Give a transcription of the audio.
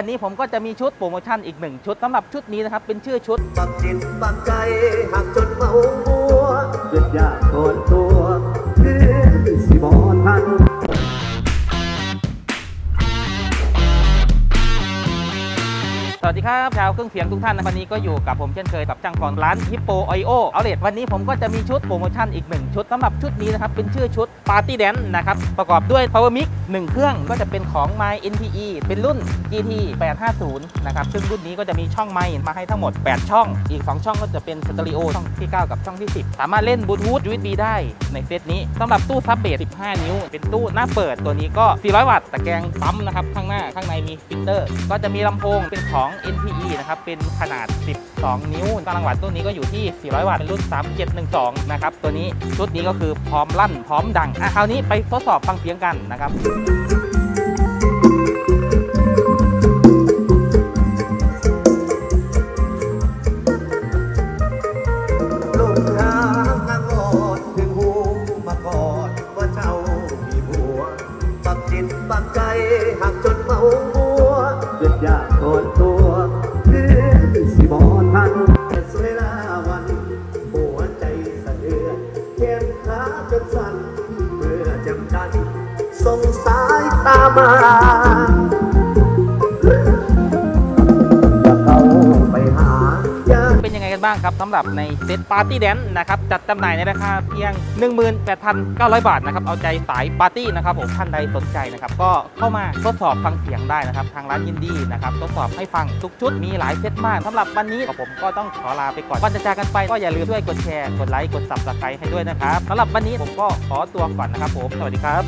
วันนี้ผมก็จะมีชุดโปรโมชั่นอีกหนึ่งชุดสำหรับชุดนี้นะครับ เป็นชื่อชุดปักจิตปักใจหากจนเมาบัวเลือดยากโดนตัวเพื่อสิบอทัน วัสดีครับ ชาวเครื่องเสียงทุกท่านนะวันนี้ก็อยู่กับผมเช่นเคยกับจ้างกรร้านฮิปโปไอโอเอาเลทวันนี้ผมก็จะมีชุดโปรโมชั่นอีกหนึ่งชุดสำหรับชุดนี้นะครับ เป็นชื่อชุด Party Dance นะครับ ประกอบด้วย Power Mix 1 เครื่องก็จะเป็นของ My NPE เป็นรุ่น GT 850 นะครับ ซึ่งรุ่นนี้ก็จะมีช่องไมค์มาให้ทั้งหมด 8 ช่อง อีก 2 ช่องก็จะเป็นสเตอริโอช่องที่ 9 กับช่องที่ 10 สามารถเล่นบลูทูธ USB ได้ในเซตนี้สำหรับตู้ซับเบส15 นิ้ว เป็นตู้หน้าเปิดตัวนี้ก็ 400 วัตต์ตะแกรงปั๊มนะครับข้างหน้าข้างในมีฟิลเตอร์ ก็จะมีลำโพงเป็นของ NPE นะครับ เป็นขนาด 12 นิ้วกำลังวัตต์ตัวนี้ก็อยู่ที่ 400 วัตต์เป็นรุ่น 3712 นะครับ ตัวนี้ชุดนี้ก็คือพร้อมลั่น พร้อมดัง อะ คราวนี้ไปทดสอบฟังเสียงกันนะครับลงทางนางอดถึงหูมาก่อนว่าเจ้ามีผัวปักจิตปักใจหักจนเมา เลือดยากโอนตัวเพื่อสิบอทันแต่สวยลาวันหัวใจสะเทือนแขนขาจนสั่นเมื่อจำกันสงสายตามา กันบ้างครับสำหรับในเซตปาร์ตี้แดนนะครับจัดจำหน่ายในราคาเพียง 18,900 บาทนะครับเอาใจสายปาร์ตี้นะครับผมท่านใดสนใจนะครับก็เข้ามาทดสอบฟังเสียงได้นะครับ ทางร้านยินดีนะครับทดสอบให้ฟังทุกชุดมีหลายเซตมากสำหรับวันนี้ผมก็ต้องขอลาไปก่อนก่อนจะจากกันไปก็อย่าลืมช่วยกดแชร์กดไลค์กด subscribe ให้ด้วยนะครับสำหรับวันนี้ผมก็ขอตัวก่อนนะครับผมสวัสดีครับ